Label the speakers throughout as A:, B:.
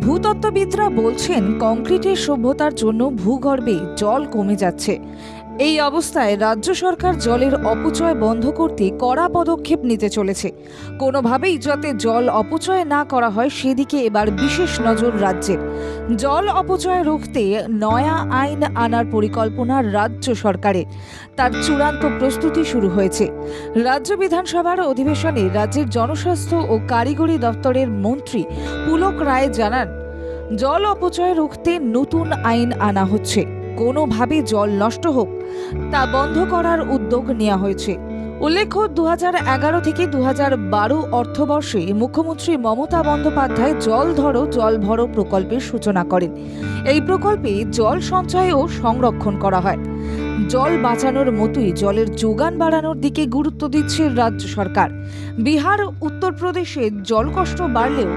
A: ভূতত্ত্ববিদরা বলছেন কংক্রিটের সভ্যতার জন্য ভূগর্ভে জল কমে যাচ্ছে। এই অবস্থায় রাজ্য সরকার জলের অপচয় বন্ধ করতে কড়া পদক্ষেপ নিতে চলেছে। কোনোভাবেই যাতে জল অপচয় না করা হয়, সেদিকে এবার বিশেষ নজর রাজ্যের। জল অপচয় রুখতে নয়া আইন আনার পরিকল্পনা রাজ্য সরকারের। তার চূড়ান্ত প্রস্তুতি শুরু হয়েছে। রাজ্য বিধানসভার অধিবেশনে রাজ্যের জনস্বাস্থ্য ও কারিগরি দপ্তরের মন্ত্রী পুলক রায় জানান, জল অপচয় রুখতে নতুন আইন আনা হচ্ছে। কোনোভাবে জল নষ্ট হোক, তা বন্ধ করার উদ্যোগ নেওয়া হয়েছে। উল্লেখ্য দু এগারো থেকে দু বারো অর্থবর্ষে মুখ্যমন্ত্রী মমতা বন্দ্যোপাধ্যায় জল ধরো, জল ভরো প্রকল্পের সূচনা করেন। এই প্রকল্পে জল সঞ্চয় ও সংরক্ষণ করা হয়। জল বাঁচানোর মতোই জলের যোগান বাড়ানোর দিকে গুরুত্ব দিচ্ছে রাজ্য সরকার। বিহার, উত্তরপ্রদেশে জলকষ্ট বাড়লেও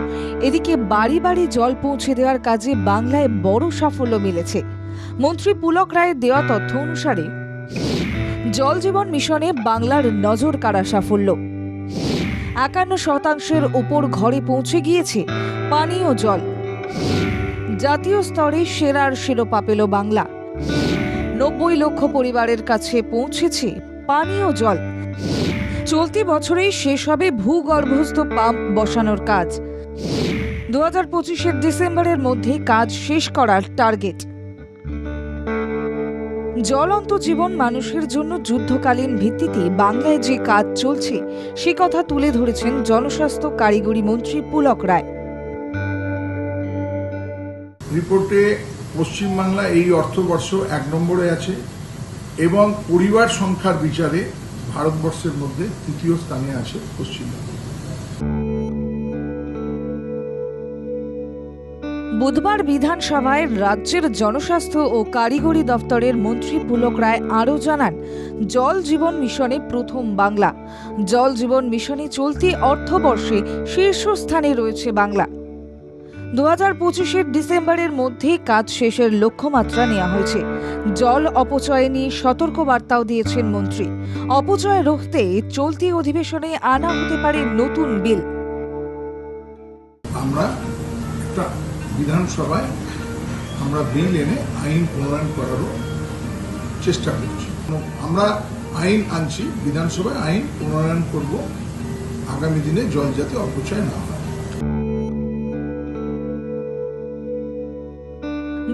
A: এদিকে বাড়ি বাড়ি জল পৌঁছে দেওয়ার কাজে বাংলায় বড় সাফল্য মিলেছে। মন্ত্রী পুলক রায়ের দেওয়া তথ্য অনুসারে, জল জীবন মিশনে বাংলার নজর কাড়া সাফল্য। একান্ন শতাংশের ওপর ঘরে পৌঁছে গিয়েছে পানীয় জল। জাতীয় স্তরে সেরার শিরোপা পেল বাংলা। নব্বই লক্ষ পরিবারের কাছে পৌঁছেছে পানীয় জল। চলতি বছরেই শেষ হবে ভূগর্ভস্থ পাম্প বসানোর কাজ। দু হাজার পঁচিশের ডিসেম্বরের মধ্যে কাজ শেষ করার টার্গেট। জলন্ত জীবন মানুষের জন্য যুদ্ধকালীন ভিত্তিতে বাংলায় যে কাজ চলছে, সে কথা তুলে ধরেছেন জনস্বাস্থ্য কারিগরি মন্ত্রী পুলক রায়।
B: রিপোর্টে পশ্চিমবাংলা এই অর্থবর্ষ এক নম্বরে আছে এবং পরিবার সংখ্যার বিচারে ভারতবর্ষের মধ্যে তৃতীয় স্থানে আছে পশ্চিমবঙ্গ
A: বুধবার বিধানসভায় রাজ্যের জনস্বাস্থ্য ও কারিগরি দপ্তরের মন্ত্রী পুলক রায় আরও জানান, জল জীবন মিশনে প্রথম বাংলা। জল জীবন মিশনে চলতি অর্থবর্ষে শীর্ষস্থানে রয়েছে বাংলা। দু হাজার পঁচিশের ডিসেম্বরের মধ্যে কাজ শেষের লক্ষ্যমাত্রা নেওয়া হয়েছে। জল অপচয় নিয়ে সতর্কবার্তাও দিয়েছেন মন্ত্রী। অপচয় রুখতে চলতি অধিবেশনে আনা হতে পারে নতুন বিল।
B: বিধানসভায় আমরা বিল এনে আইন প্রণয়ন করারও চেষ্টা করছি। আমরা আইন আনছি, বিধানসভায় আইন প্রণয়ন করব। আগামী দিনে জল যাতে অপচয় না হয়।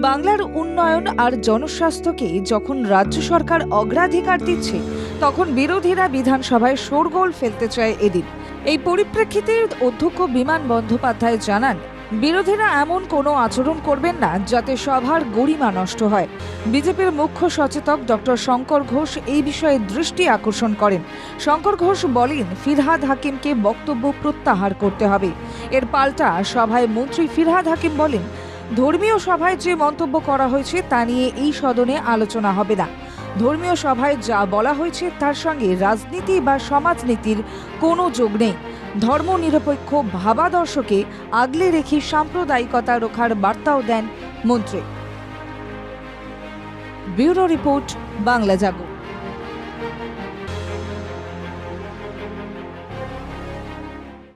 A: বাংলার উন্নয়ন আর জনস্বাস্থ্যকে যখন রাজ্য সরকার অগ্রাধিকার দিচ্ছে, তখন বিরোধীরা বিধানসভায় শোরগোল ফেলতে চায় এদিন। এই পরিপ্রেক্ষিতে অধ্যক্ষ বিমান বন্দ্যোপাধ্যায় জানান বিরোধীরা এমন কোনো আচরণ করবেন না যাতে সভার গরিমা নষ্ট হয়। বিজেপির মুখ্য সচেতক ডক্টর শঙ্কর ঘোষ এই বিষয়ে দৃষ্টি আকর্ষণ করেন। শঙ্কর ঘোষ বলেন, ফিরহাদ হাকিমকে বক্তব্য প্রত্যাহার করতে হবে। এর পাল্টা সভায় মন্ত্রী ফিরহাদ হাকিম বলেন, ধর্মীয় সভায় যে মন্তব্য করা হয়েছে তা নিয়ে এই সদনে আলোচনা হবে না। ধর্মীয় সভায় যা বলা হয়েছে তার সঙ্গে রাজনীতি বা সমাজনীতির কোনো যোগ নেই। ধর্মনিরপেক্ষ ভাবাদর্শকে আগলে রেখে সাম্প্রদায়িকতা রক্ষার বার্তাও দেন মন্ত্রী। Bureau report Bangla Jago.